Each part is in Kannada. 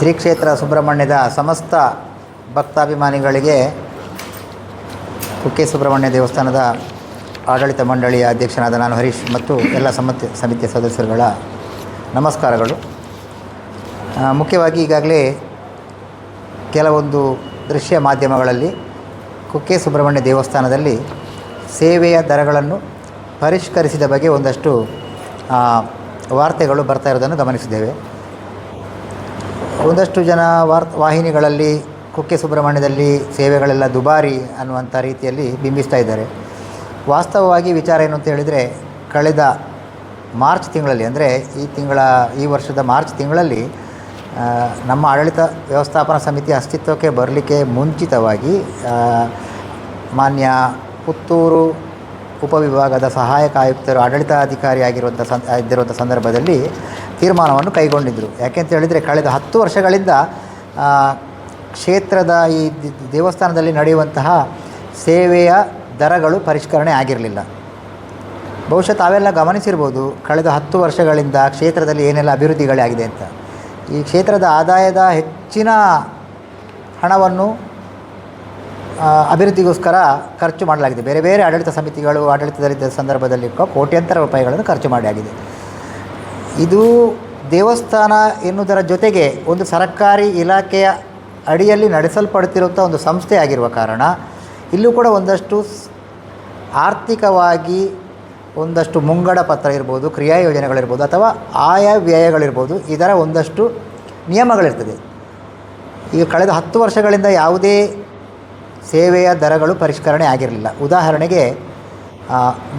ಶ್ರೀ ಕ್ಷೇತ್ರ ಸುಬ್ರಹ್ಮಣ್ಯದ ಸಮಸ್ತ ಭಕ್ತಾಭಿಮಾನಿಗಳಿಗೆ ಕುಕ್ಕೆ ಸುಬ್ರಹ್ಮಣ್ಯ ದೇವಸ್ಥಾನದ ಆಡಳಿತ ಮಂಡಳಿಯ ಅಧ್ಯಕ್ಷನಾದ ನಾನು ಹರೀಶ್ ಮತ್ತು ಎಲ್ಲ ಸಮಿತಿ ಸಮಿತಿಯ ಸದಸ್ಯರುಗಳ ನಮಸ್ಕಾರಗಳು. ಮುಖ್ಯವಾಗಿ ಈಗಾಗಲೇ ಕೆಲವೊಂದು ದೃಶ್ಯ ಮಾಧ್ಯಮಗಳಲ್ಲಿ ಕುಕ್ಕೆ ಸುಬ್ರಹ್ಮಣ್ಯ ದೇವಸ್ಥಾನದಲ್ಲಿ ಸೇವೆಯ ದರಗಳನ್ನು ಪರಿಷ್ಕರಿಸಿದ ಬಗ್ಗೆ ಒಂದಷ್ಟು ವಾರ್ತೆಗಳು ಬರ್ತಾ ಇರೋದನ್ನು ಗಮನಿಸಿದ್ದೇವೆ. ಒಂದಷ್ಟು ಜನ ವಾರ್, ವಾಹಿನಿಗಳಲ್ಲಿ, ಕುಕ್ಕೆ ಸುಬ್ರಹ್ಮಣ್ಯದಲ್ಲಿ ಸೇವೆಗಳೆಲ್ಲ ದುಬಾರಿ ಅನ್ನುವಂಥ ರೀತಿಯಲ್ಲಿ ಬಿಂಬಿಸ್ತಾ ಇದ್ದಾರೆ. ವಾಸ್ತವವಾಗಿ ವಿಚಾರ ಏನು ಅಂತ ಹೇಳಿದರೆ, ಕಳೆದ ಮಾರ್ಚ್ ತಿಂಗಳಲ್ಲಿ, ಅಂದರೆ ಈ ತಿಂಗಳ, ಈ ವರ್ಷದ ಮಾರ್ಚ್ ತಿಂಗಳಲ್ಲಿ ನಮ್ಮ ಆಡಳಿತ ವ್ಯವಸ್ಥಾಪನಾ ಸಮಿತಿ ಅಸ್ತಿತ್ವಕ್ಕೆ ಬರಲಿಕ್ಕೆ ಮುಂಚಿತವಾಗಿ ಮಾನ್ಯ ಪುತ್ತೂರು ಉಪವಿಭಾಗದ ಸಹಾಯಕ ಆಯುಕ್ತರು ಆಡಳಿತಾಧಿಕಾರಿ ಆಗಿರುವಂಥ ಸಂ, ಇದ್ದಿರುವಂಥ ಸಂದರ್ಭದಲ್ಲಿ ತೀರ್ಮಾನವನ್ನು ಕೈಗೊಂಡಿದ್ದರು ಯಾಕೆಂತ ಹೇಳಿದರೆ ಕಳೆದ ಹತ್ತು ವರ್ಷಗಳಿಂದ ಕ್ಷೇತ್ರದ ಈ ದೇವಸ್ಥಾನದಲ್ಲಿ ನಡೆಯುವಂತಹ ಸೇವೆಯ ದರಗಳು ಪರಿಷ್ಕರಣೆ ಆಗಿರಲಿಲ್ಲ. ಬಹುಶಃ ತಾವೆಲ್ಲ ಗಮನಿಸಿರ್ಬೋದು, ಕಳೆದ ಹತ್ತು ವರ್ಷಗಳಿಂದ ಕ್ಷೇತ್ರದಲ್ಲಿ ಏನೆಲ್ಲ ಅಭಿವೃದ್ಧಿಗಳಾಗಿದೆ ಅಂತ. ಈ ಕ್ಷೇತ್ರದ ಆದಾಯದ ಹೆಚ್ಚಿನ ಹಣವನ್ನು ಅಭಿವೃದ್ಧಿಗೋಸ್ಕರ ಖರ್ಚು ಮಾಡಲಾಗಿದೆ. ಬೇರೆ ಬೇರೆ ಆಡಳಿತ ಸಮಿತಿಗಳು ಆಡಳಿತದಲ್ಲಿದ್ದ ಸಂದರ್ಭದಲ್ಲಿ ಕೋಟ್ಯಂತರ ರೂಪಾಯಿಗಳನ್ನು ಖರ್ಚು ಮಾಡಲಾಗಿದೆ ಇದು ದೇವಸ್ಥಾನ ಎನ್ನುವುದರ ಜೊತೆಗೆ ಒಂದು ಸರ್ಕಾರಿ ಇಲಾಖೆಯ ಅಡಿಯಲ್ಲಿ ನಡೆಸಲ್ಪಡುತ್ತಿರುವಂಥ ಒಂದು ಸಂಸ್ಥೆ ಆಗಿರುವ ಕಾರಣ ಇಲ್ಲೂ ಕೂಡ ಒಂದಷ್ಟು ಆರ್ಥಿಕವಾಗಿ ಒಂದಷ್ಟು ಮುಂಗಡ ಪತ್ರ ಇರ್ಬೋದು, ಕ್ರಿಯಾ ಯೋಜನೆಗಳಿರ್ಬೋದು ಅಥವಾ ಆಯಾ ವ್ಯಯಗಳಿರ್ಬೋದು ಇದರ ಒಂದಷ್ಟು ನಿಯಮಗಳಿರ್ತದೆ. ಈಗ ಕಳೆದ ಹತ್ತು ವರ್ಷಗಳಿಂದ ಯಾವುದೇ ಸೇವೆಯ ದರಗಳು ಪರಿಷ್ಕರಣೆ ಆಗಿರಲಿಲ್ಲ. ಉದಾಹರಣೆಗೆ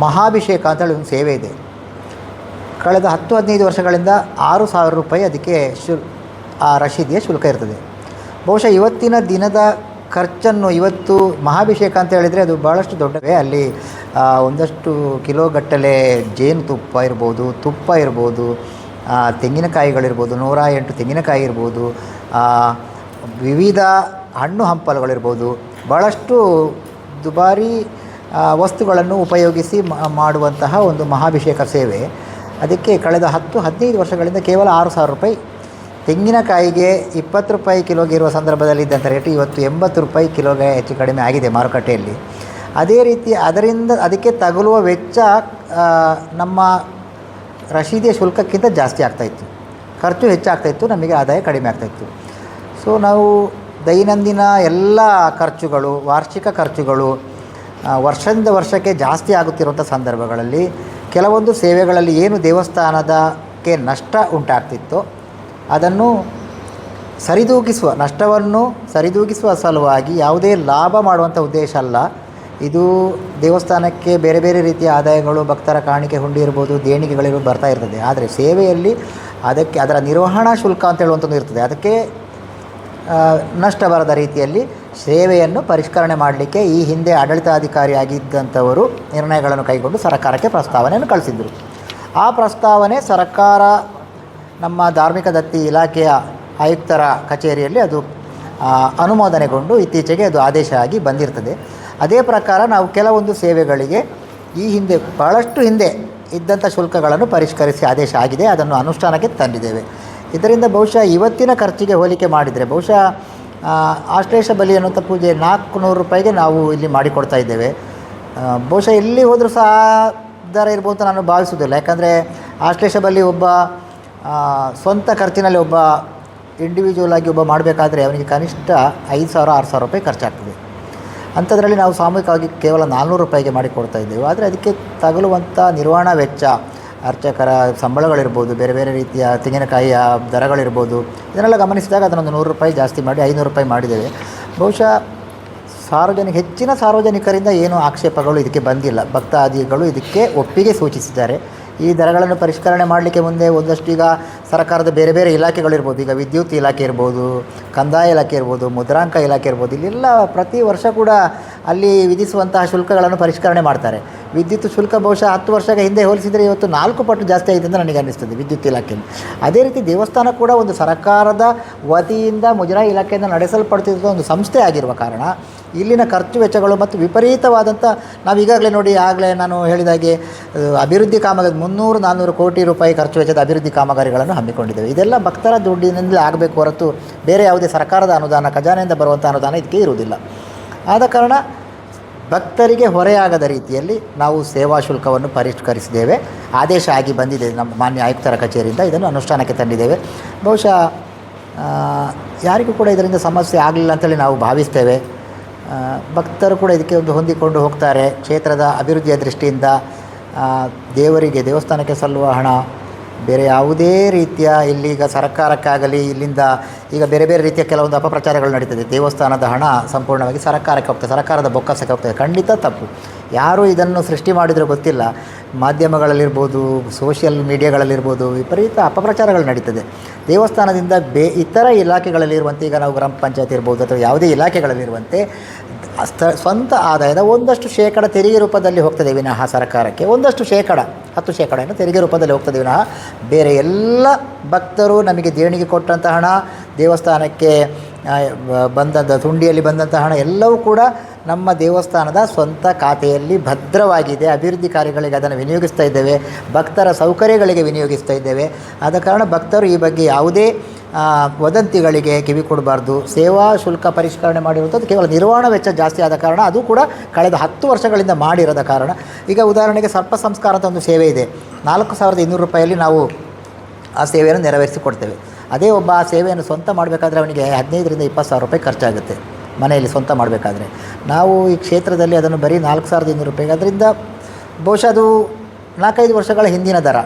ಮಹಾಭಿಷೇಕ ಅಂತೇಳಿ ಒಂದು ಸೇವೆ ಇದೆ. ಕಳೆದ ಹತ್ತು ಹದಿನೈದು ವರ್ಷಗಳಿಂದ ಆರು ಸಾವಿರ ರೂಪಾಯಿ ಅದಕ್ಕೆ ಶುಲ್, ಆ ರಶೀದಿಯ ಶುಲ್ಕ ಇರ್ತದೆ. ಬಹುಶಃ ಇವತ್ತಿನ ದಿನದ ಖರ್ಚನ್ನು ಇವತ್ತು ಮಹಾಭಿಷೇಕ ಅಂತ ಹೇಳಿದರೆ ಅದು ಭಾಳಷ್ಟು ದೊಡ್ಡವೇ ಅಲ್ಲಿ ಒಂದಷ್ಟು ಕಿಲೋಗಟ್ಟಲೆ ಜೇನುತುಪ್ಪ ಇರ್ಬೋದು, ತುಪ್ಪ ಇರ್ಬೋದು ತೆಂಗಿನಕಾಯಿಗಳಿರ್ಬೋದು ನೂರ ಎಂಟು ತೆಂಗಿನಕಾಯಿ ಇರ್ಬೋದು ವಿವಿಧ ಹಣ್ಣು ಹಂಪಲುಗಳಿರ್ಬೋದು. ಭಾಳಷ್ಟು ದುಬಾರಿ ವಸ್ತುಗಳನ್ನು ಉಪಯೋಗಿಸಿ ಮಾಡುವಂತಹ ಒಂದು ಮಹಾಭಿಷೇಕ ಸೇವೆ. ಅದಕ್ಕೆ ಕಳೆದ ಹತ್ತು, ಹದಿನೈದು ವರ್ಷಗಳಿಂದ ಕೇವಲ ಆರು ಸಾವಿರ ರೂಪಾಯಿ. ತೆಂಗಿನಕಾಯಿಗೆ ಇಪ್ಪತ್ತು ರೂಪಾಯಿ ಕಿಲೋಗೆ ಇರುವ ಸಂದರ್ಭದಲ್ಲಿ ಇದ್ದಂಥ ರೇಟ್ ಇವತ್ತು ಎಂಬತ್ತು ರೂಪಾಯಿ ಕಿಲೋಗೆ ಹೆಚ್ಚು ಕಡಿಮೆ ಆಗಿದೆ ಮಾರುಕಟ್ಟೆಯಲ್ಲಿ. ಅದೇ ರೀತಿ ಅದರಿಂದ ಅದಕ್ಕೆ ತಗುಲುವ ವೆಚ್ಚ ನಮ್ಮ ರಶೀದಿಯ ಶುಲ್ಕಕ್ಕಿಂತ ಜಾಸ್ತಿ ಆಗ್ತಾಯಿತ್ತು ಖರ್ಚು ಹೆಚ್ಚಾಗ್ತಾಯಿತ್ತು ನಮಗೆ ಆದಾಯ ಕಡಿಮೆ ಆಗ್ತಾಯಿತ್ತು ಸೊ, ನಾವು ದೈನಂದಿನ ಎಲ್ಲ ಖರ್ಚುಗಳು, ವಾರ್ಷಿಕ ಖರ್ಚುಗಳು ವರ್ಷದಿಂದ ವರ್ಷಕ್ಕೆ ಜಾಸ್ತಿ ಆಗುತ್ತಿರುವಂಥ ಸಂದರ್ಭಗಳಲ್ಲಿ ಕೆಲವೊಂದು ಸೇವೆಗಳಲ್ಲಿ ಏನು ದೇವಸ್ಥಾನದಕ್ಕೆ ನಷ್ಟ ಉಂಟಾಗ್ತಿತ್ತೋ ಅದನ್ನು ಸರಿದೂಗಿಸುವ, ನಷ್ಟವನ್ನು ಸರಿದೂಗಿಸುವ ಸಲುವಾಗಿ ಯಾವುದೇ ಲಾಭ ಮಾಡುವಂಥ ಉದ್ದೇಶ ಅಲ್ಲ. ಇದು ದೇವಸ್ಥಾನಕ್ಕೆ ಬೇರೆ ಬೇರೆ ರೀತಿಯ ಆದಾಯಗಳು, ಭಕ್ತರ ಕಾಣಿಕೆ ಹುಂಡಿ ಇರ್ಬೋದು ದೇಣಿಗೆಗಳಿರ್ಬೋದು ಬರ್ತಾ ಇರ್ತದೆ. ಆದರೆ ಸೇವೆಯಲ್ಲಿ ಅದಕ್ಕೆ ಅದರ ನಿರ್ವಹಣಾ ಶುಲ್ಕ ಅಂತ ಹೇಳುವಂಥದ್ದು ಇರ್ತದೆ. ಅದಕ್ಕೆ ನಷ್ಟ ಬರದ ರೀತಿಯಲ್ಲಿ ಸೇವೆಯನ್ನು ಪರಿಷ್ಕರಣೆ ಮಾಡಲಿಕ್ಕೆ ಈ ಹಿಂದೆ ಆಡಳಿತಾಧಿಕಾರಿಯಾಗಿದ್ದಂಥವರು ನಿರ್ಣಯಗಳನ್ನು ಕೈಗೊಂಡು ಸರ್ಕಾರಕ್ಕೆ ಪ್ರಸ್ತಾವನೆಯನ್ನು ಕಳಿಸಿದ್ದರು ಆ ಪ್ರಸ್ತಾವನೆ ಸರ್ಕಾರ, ನಮ್ಮ ಧಾರ್ಮಿಕ ದತ್ತಿ ಇಲಾಖೆಯ ಆಯುಕ್ತರ ಕಚೇರಿಯಲ್ಲಿ ಅದು ಅನುಮೋದನೆಗೊಂಡು ಇತ್ತೀಚೆಗೆ ಅದು ಆದೇಶ ಆಗಿ ಬಂದಿರ್ತದೆ. ಅದೇ ಪ್ರಕಾರ ನಾವು ಕೆಲವೊಂದು ಸೇವೆಗಳಿಗೆ ಈ ಹಿಂದೆ ಭಾಳಷ್ಟು ಹಿಂದೆ ಇದ್ದಂಥ ಶುಲ್ಕಗಳನ್ನು ಪರಿಷ್ಕರಿಸಿ ಆದೇಶ ಆಗಿದೆ, ಅದನ್ನು ಅನುಷ್ಠಾನಕ್ಕೆ ತಂದಿದ್ದೇವೆ. ಇದರಿಂದ ಬಹುಶಃ ಇವತ್ತಿನ ಖರ್ಚಿಗೆ ಹೋಲಿಕೆ ಮಾಡಿದರೆ, ಬಹುಶಃ ಆಶ್ಲೇಷ ಬಲಿ ಅನ್ನುವಂಥ ಪೂಜೆ ನಾಲ್ಕು ನೂರು ರೂಪಾಯಿಗೆ ನಾವು ಇಲ್ಲಿ ಮಾಡಿಕೊಡ್ತಾ ಇದ್ದೇವೆ. ಬಹುಶಃ ಎಲ್ಲಿ ಹೋದರೂ ಸಹ ದರ ಇರ್ಬೋದು ಅಂತ ನಾನು ಭಾವಿಸೋದಿಲ್ಲ ಯಾಕಂದರೆ ಆಶ್ಲೇಷ ಬಲಿ ಒಬ್ಬ ಸ್ವಂತ ಖರ್ಚಿನಲ್ಲಿ ಒಬ್ಬ ಇಂಡಿವಿಜುವಲ್ ಆಗಿ ಒಬ್ಬ ಮಾಡಬೇಕಾದ್ರೆ ಅವನಿಗೆ ಕನಿಷ್ಠ ಐದು ಸಾವಿರ, ಆರು ಸಾವಿರ ರೂಪಾಯಿ ಖರ್ಚಾಗ್ತದೆ. ಅಂಥದ್ರಲ್ಲಿ ನಾವು ಸಾಮೂಹಿಕವಾಗಿ ಕೇವಲ ನಾಲ್ನೂರು ರೂಪಾಯಿಗೆ ಮಾಡಿಕೊಡ್ತಾ ಇದ್ದೇವೆ. ಆದರೆ ಅದಕ್ಕೆ ತಗಲುವಂಥ ನಿರ್ವಹಣಾ ವೆಚ್ಚ ಅರ್ಚಕರ ಸಂಬಳಗಳಿರ್ಬೋದು, ಬೇರೆ ಬೇರೆ ರೀತಿಯ ತೆಂಗಿನಕಾಯಿಯ ದರಗಳಿರ್ಬೋದು, ಇದನ್ನೆಲ್ಲ ಗಮನಿಸಿದಾಗ ಅದನ್ನೊಂದು ನೂರು ರೂಪಾಯಿ ಜಾಸ್ತಿ ಮಾಡಿ, ಐನೂರು ರೂಪಾಯಿ ಮಾಡಿದ್ದೇವೆ. ಬಹುಶಃ ಸಾರ್ವಜನಿಕ, ಹೆಚ್ಚಿನ ಸಾರ್ವಜನಿಕರಿಂದ ಏನು ಆಕ್ಷೇಪಗಳು ಇದಕ್ಕೆ ಬಂದಿಲ್ಲ. ಭಕ್ತಾದಿಗಳು ಇದಕ್ಕೆ ಒಪ್ಪಿಗೆ ಸೂಚಿಸಿದ್ದಾರೆ. ಈ ದರಗಳನ್ನು ಪರಿಷ್ಕರಣೆ ಮಾಡಲಿಕ್ಕೆ ಮುಂದೆ ಒಂದಷ್ಟು ಈಗ ಸರ್ಕಾರದ ಬೇರೆ ಬೇರೆ ಇಲಾಖೆಗಳಿರ್ಬೋದು, ಈಗ ವಿದ್ಯುತ್ ಇಲಾಖೆ ಇರ್ಬೋದು, ಕಂದಾಯ ಇಲಾಖೆ ಇರ್ಬೋದು, ಮುದ್ರಾಂಕ ಇಲಾಖೆ ಇರ್ಬೋದು, ಇಲ್ಲೆಲ್ಲ ಪ್ರತಿ ವರ್ಷ ಕೂಡ ಅಲ್ಲಿ ವಿಧಿಸುವಂತಹ ಶುಲ್ಕಗಳನ್ನು ಪರಿಷ್ಕರಣೆ ಮಾಡ್ತಾರೆ. ವಿದ್ಯುತ್ ಶುಲ್ಕ ಬಹುಶಃ ಹತ್ತು ವರ್ಷಗಳ ಹಿಂದೆ ಹೋಲಿಸಿದರೆ ಇವತ್ತು ನಾಲ್ಕು ಪಟ್ಟು ಜಾಸ್ತಿ ಆಗಿದೆ ಅಂತ ನನಗೆ ಅನ್ನಿಸ್ತದೆ ವಿದ್ಯುತ್ ಇಲಾಖೆಯಲ್ಲಿ. ಅದೇ ರೀತಿ ದೇವಸ್ಥಾನ ಕೂಡ ಒಂದು ಸರ್ಕಾರದ ವತಿಯಿಂದ ಮುಜರಾಯಿ ಇಲಾಖೆಯಿಂದ ನಡೆಸಲ್ಪಡ್ತಿದ್ದ ಒಂದು ಸಂಸ್ಥೆ ಆಗಿರುವ ಕಾರಣ ಇಲ್ಲಿನ ಖರ್ಚು ವೆಚ್ಚಗಳು ಮತ್ತು ವಿಪರೀತವಾದಂಥ ನಾವು ಈಗಾಗಲೇ ನೋಡಿ ಆಗಲೇ ನಾನು ಹೇಳಿದಾಗೆ ಅಭಿವೃದ್ಧಿ ಕಾಮಗಾರಿ ಮುನ್ನೂರು ನಾನ್ನೂರು ಕೋಟಿ ರೂಪಾಯಿ ಖರ್ಚು ವೆಚ್ಚದ ಅಭಿವೃದ್ಧಿ ಕಾಮಗಾರಿಗಳನ್ನು ಹಮ್ಮಿಕೊಂಡಿದ್ದೇವೆ. ಇದೆಲ್ಲ ಭಕ್ತರ ದುಡ್ಡಿನಿಂದಲೇ ಆಗಬೇಕು ಹೊರತು ಬೇರೆ ಯಾವುದೇ ಸರ್ಕಾರದ ಅನುದಾನ, ಖಜಾನೆಯಿಂದ ಬರುವಂಥ ಅನುದಾನ ಇದಕ್ಕೆ ಇರುವುದಿಲ್ಲ. ಆದ ಕಾರಣ ಭಕ್ತರಿಗೆ ಹೊರೆಯಾಗದ ರೀತಿಯಲ್ಲಿ ನಾವು ಸೇವಾ ಶುಲ್ಕವನ್ನು ಪರಿಷ್ಕರಿಸಿದ್ದೇವೆ. ಆದೇಶ ಆಗಿ ಬಂದಿದೆ. ನಮ್ಮ ಮಾನ್ಯ ಆಯುಕ್ತರ ಕಚೇರಿಯಿಂದ ಇದನ್ನು ಅನುಷ್ಠಾನಕ್ಕೆ ತಂದಿದ್ದೇವೆ. ಬಹುಶಃ ಯಾರಿಗೂ ಕೂಡ ಇದರಿಂದ ಸಮಸ್ಯೆ ಆಗಲಿಲ್ಲ ಅಂತೇಳಿ ನಾವು ಭಾವಿಸ್ತೇವೆ. ಭಕ್ತರು ಕೂಡ ಇದಕ್ಕೆ ಒಂದು ಹೊಂದಿಕೊಂಡು ಹೋಗ್ತಾರೆ. ಕ್ಷೇತ್ರದ ಅಭಿವೃದ್ಧಿಯ ದೃಷ್ಟಿಯಿಂದ ದೇವರಿಗೆ ದೇವಸ್ಥಾನಕ್ಕೆ ಸಲ್ಲುವ ಹಣ ಬೇರೆ ಯಾವುದೇ ರೀತಿಯ ಇಲ್ಲಿಗ ಸರ್ಕಾರಕ್ಕಾಗಲಿ, ಇಲ್ಲಿಂದ ಈಗ ಬೇರೆ ಬೇರೆ ರೀತಿಯ ಕೆಲವೊಂದು ಅಪಪ್ರಚಾರಗಳು ನಡೀತದೆ. ದೇವಸ್ಥಾನದ ಹಣ ಸಂಪೂರ್ಣವಾಗಿ ಸರ್ಕಾರಕ್ಕೆ ಹೋಗ್ತದೆ, ಸರ್ಕಾರದ ಬೊಕ್ಕಸಕ್ಕೆ ಹೋಗ್ತದೆ. ಖಂಡಿತ ತಪ್ಪು. ಯಾರು ಇದನ್ನು ಸೃಷ್ಟಿ ಮಾಡಿದರೂ ಗೊತ್ತಿಲ್ಲ. ಮಾಧ್ಯಮಗಳಲ್ಲಿರ್ಬೋದು, ಸೋಷಿಯಲ್ ಮೀಡಿಯಾಗಳಲ್ಲಿರ್ಬೋದು ವಿಪರೀತ ಅಪಪ್ರಚಾರಗಳು ನಡೀತದೆ. ದೇವಸ್ಥಾನದಿಂದ ಬೇ, ಇತರ ಇಲಾಖೆಗಳಲ್ಲಿರುವಂತೆ ಈಗ ನಾವು ಗ್ರಾಮ ಪಂಚಾಯತ್ ಇರ್ಬೋದು ಅಥವಾ ಯಾವುದೇ ಇಲಾಖೆಗಳಲ್ಲಿರುವಂತೆ ಸ್ಥ ಸ್ವಂತ ಆದಾಯದ ಒಂದಷ್ಟು ಶೇಕಡ ತೆರಿಗೆ ರೂಪದಲ್ಲಿ ಹೋಗ್ತದೆ ವಿನಃ ಸರ್ಕಾರಕ್ಕೆ. ಒಂದಷ್ಟು ಶೇಕಡ, ಹತ್ತು ಶೇಕಡನ ತೆರಿಗೆ ರೂಪದಲ್ಲಿ ಹೋಗ್ತದೆ ವಿನಃ. ಬೇರೆ ಎಲ್ಲ ಭಕ್ತರು ನಮಗೆ ದೇಣಿಗೆ ಕೊಟ್ಟಂಥ ಹಣ, ದೇವಸ್ಥಾನಕ್ಕೆ ಬಂದಂಥ ತುಂಡಿಯಲ್ಲಿ ಬಂದಂಥ ಹಣ ಎಲ್ಲವೂ ಕೂಡ ನಮ್ಮ ದೇವಸ್ಥಾನದ ಸ್ವಂತ ಖಾತೆಯಲ್ಲಿ ಭದ್ರವಾಗಿದೆ. ಅಭಿವೃದ್ಧಿ ಕಾರ್ಯಗಳಿಗೆ ಅದನ್ನು ವಿನಿಯೋಗಿಸ್ತಾ ಇದ್ದೇವೆ. ಭಕ್ತರ ಸೌಕರ್ಯಗಳಿಗೆ ವಿನಿಯೋಗಿಸ್ತಾ ಇದ್ದೇವೆ. ಆದ ಕಾರಣ ಭಕ್ತರು ಈ ಬಗ್ಗೆ ಯಾವುದೇ ವದಂತಿಗಳಿಗೆ ಕಿವಿ ಕೊಡಬಾರ್ದು. ಸೇವಾ ಶುಲ್ಕ ಪರಿಷ್ಕರಣೆ ಮಾಡಿರುವಂಥದ್ದು ಕೇವಲ ನಿರ್ವಹಣಾ ವೆಚ್ಚ ಜಾಸ್ತಿ ಆದ ಕಾರಣ ಅದು ಕೂಡ ಕಳೆದ ಹತ್ತು ವರ್ಷಗಳಿಂದ ಮಾಡಿರದ ಕಾರಣ. ಈಗ ಉದಾಹರಣೆಗೆ ಸರ್ಪ ಸಂಸ್ಕಾರ ಅಂತ ಒಂದು ಸೇವೆ ಇದೆ. ನಾಲ್ಕು ಸಾವಿರದ ಇನ್ನೂರು ರೂಪಾಯಲ್ಲಿ ನಾವು ಆ ಸೇವೆಯನ್ನು ನೆರವೇರಿಸಿಕೊಡ್ತೇವೆ. ಅದೇ ಒಬ್ಬ ಆ ಸೇವೆಯನ್ನು ಸ್ವಂತ ಮಾಡಬೇಕಾದ್ರೆ ಅವನಿಗೆ ಹದಿನೈದರಿಂದ ಇಪ್ಪತ್ತು ಸಾವಿರ ರೂಪಾಯಿ ಖರ್ಚಾಗುತ್ತೆ ಮನೆಯಲ್ಲಿ ಸ್ವಂತ ಮಾಡಬೇಕಾದ್ರೆ. ನಾವು ಈ ಕ್ಷೇತ್ರದಲ್ಲಿ ಅದನ್ನು ಬರೀ ನಾಲ್ಕು ಸಾವಿರದ ಇನ್ನೂರು ರೂಪಾಯಿಗೆ ಅದರಿಂದ ಬಹುಶಃ ಅದು ನಾಲ್ಕೈದು ವರ್ಷಗಳ ಹಿಂದಿನ ದರ.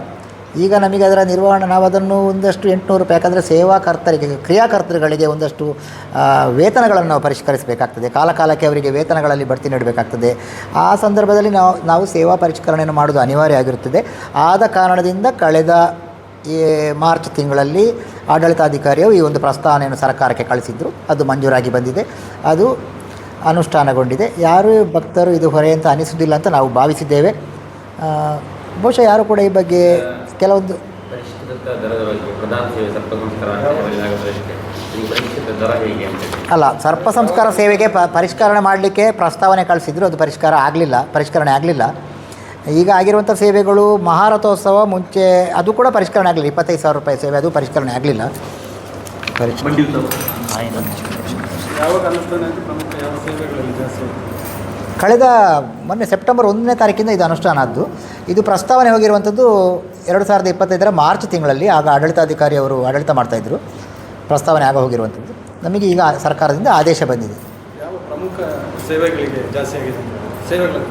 ಈಗ ನಮಗೆ ಅದರ ನಿರ್ವಹಣೆ, ನಾವು ಅದನ್ನು ಒಂದಷ್ಟು ಎಂಟುನೂರು ರೂಪಾಯಿ, ಯಾಕಂದರೆ ಸೇವಾಕರ್ತರಿಗೆ, ಕ್ರಿಯಾಕರ್ತರುಗಳಿಗೆ ಒಂದಷ್ಟು ವೇತನಗಳನ್ನು ನಾವು ಪರಿಷ್ಕರಿಸಬೇಕಾಗ್ತದೆ. ಕಾಲಕಾಲಕ್ಕೆ ಅವರಿಗೆ ವೇತನಗಳಲ್ಲಿ ಬಡ್ತಿ ನೀಡಬೇಕಾಗ್ತದೆ. ಆ ಸಂದರ್ಭದಲ್ಲಿ ನಾವು ನಾವು ಸೇವಾ ಪರಿಷ್ಕರಣೆಯನ್ನು ಮಾಡೋದು ಅನಿವಾರ್ಯ ಆಗಿರುತ್ತದೆ. ಆದ ಕಾರಣದಿಂದ ಕಳೆದ, ಈ ಮಾರ್ಚ್ ತಿಂಗಳಲ್ಲಿ ಆಡಳಿತಾಧಿಕಾರಿಯು ಈ ಒಂದು ಪ್ರಸ್ತಾವನೆಯನ್ನು ಸರ್ಕಾರಕ್ಕೆ ಕಳಿಸಿದ್ರು. ಅದು ಮಂಜೂರಾಗಿ ಬಂದಿದೆ. ಅದು ಅನುಷ್ಠಾನಗೊಂಡಿದೆ. ಯಾರು ಭಕ್ತರು ಇದು ಹೊರೆ ಅಂತ ಅನಿಸುವುದಿಲ್ಲ ಅಂತ ನಾವು ಭಾವಿಸಿದ್ದೇವೆ. ಬಹುಶಃ ಯಾರು ಕೂಡ ಈ ಬಗ್ಗೆ ಕೆಲವೊಂದು. ಅಲ್ಲ ಸರ್ಪ ಸಂಸ್ಕಾರ ಸೇವೆಗೆ ಪ ಪರಿಷ್ಕರಣೆ ಮಾಡಲಿಕ್ಕೆ ಪ್ರಸ್ತಾವನೆ ಕಳಿಸಿದ್ರು ಅದು ಪರಿಷ್ಕಾರ ಆಗಲಿಲ್ಲ ಪರಿಷ್ಕರಣೆ ಆಗಲಿಲ್ಲ. ಈಗ ಆಗಿರುವಂಥ ಸೇವೆಗಳು ಮಹಾರಥೋತ್ಸವ ಮುಂಚೆ ಅದು ಕೂಡ ಪರಿಷ್ಕರಣೆ ಆಗಲಿಲ್ಲ ಇಪ್ಪತ್ತೈದು ಸಾವಿರ ರೂಪಾಯಿ ಸೇವೆ ಅದು ಪರಿಷ್ಕರಣೆ ಆಗಲಿಲ್ಲ. ಕಳೆದ ಮೊನ್ನೆ ಸೆಪ್ಟೆಂಬರ್ ಒಂದನೇ ತಾರೀಕಿಂದ ಇದು ಅನುಷ್ಠಾನ ಆದ್ದು. ಇದು ಪ್ರಸ್ತಾವನೆ ಹೋಗಿರುವಂಥದ್ದು ಎರಡು ಸಾವಿರದ ಇಪ್ಪತ್ತೈದರ ಮಾರ್ಚ್ ತಿಂಗಳಲ್ಲಿ ಆಗ ಆಡಳಿತಾಧಿಕಾರಿ ಅವರು ಆಡಳಿತ ಮಾಡ್ತಾಯಿದ್ರು ಪ್ರಸ್ತಾವನೆ ಆಗ ಹೋಗಿರುವಂಥದ್ದು. ನಮಗೆ ಈಗ ಸರ್ಕಾರದಿಂದ ಆದೇಶ ಬಂದಿದೆ. ಯಾವ ಪ್ರಮುಖ ಸೇವೆಗಳಿಗೆ ಜಾಸ್ತಿ ಆಗಿದೆ ಸೇವೆಗಳ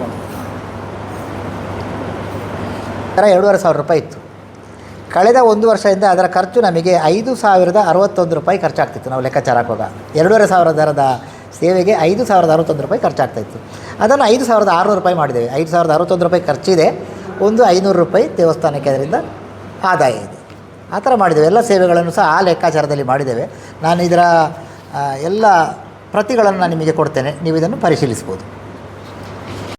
ಎರಡೂವರೆ ಸಾವಿರ ರೂಪಾಯಿ ಇತ್ತು. ಕಳೆದ ಒಂದು ವರ್ಷದಿಂದ ಅದರ ಖರ್ಚು ನಮಗೆ ಐದು ಸಾವಿರದ ಅರವತ್ತೊಂದು ರೂಪಾಯಿ ಖರ್ಚಾಗ್ತಿತ್ತು ನಾವು ಲೆಕ್ಕಾಚಾರ ಹಾಕುವಾಗ ಎರಡೂವರೆ ಸಾವಿರ ದರದ ಸೇವೆಗೆ ಐದು ಸಾವಿರದ ಅರವತ್ತೊಂದು ರೂಪಾಯಿ ಖರ್ಚಾಗ್ತಾಯಿತ್ತು ಅದನ್ನು ಐದು ಸಾವಿರದ ಆರುನೂರು ರೂಪಾಯಿ ಮಾಡಿದ್ದೇವೆ. ಐದು ಸಾವಿರದ ಅರವತ್ತೊಂದು ರೂಪಾಯಿ ಖರ್ಚಿದೆ. ಒಂದು ಐನೂರು ರೂಪಾಯಿ ದೇವಸ್ಥಾನಕ್ಕೆ ಅದರಿಂದ ಆದಾಯ ಇದೆ. ಆ ಥರ ಮಾಡಿದ್ದೇವೆ. ಎಲ್ಲ ಸೇವೆಗಳನ್ನು ಸಹ ಆ ಲೆಕ್ಕಾಚಾರದಲ್ಲಿ ಮಾಡಿದ್ದೇವೆ. ನಾನು ಇದರ ಎಲ್ಲ ಪ್ರತಿಗಳನ್ನು ನಾನು ನಿಮಗೆ ಕೊಡ್ತೇನೆ. ನೀವು ಇದನ್ನು ಪರಿಶೀಲಿಸ್ಬೋದು.